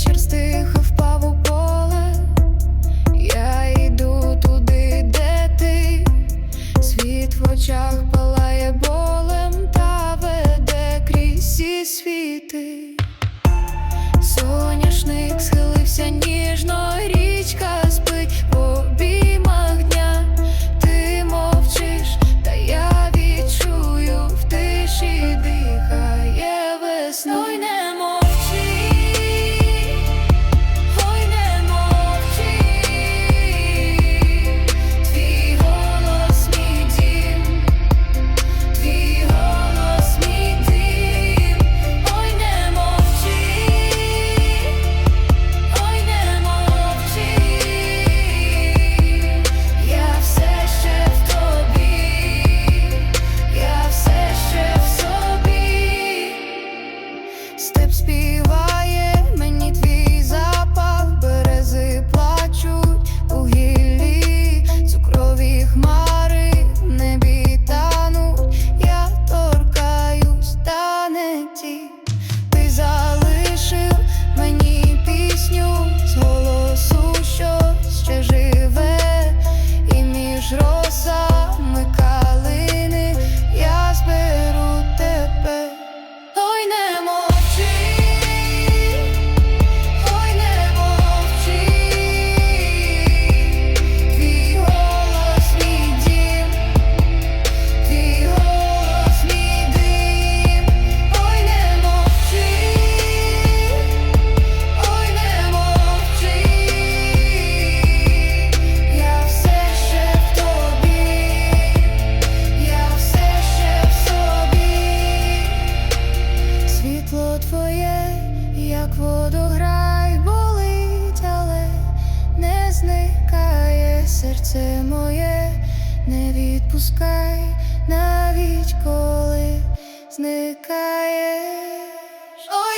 вечір Степ співає зникаєш. Ой,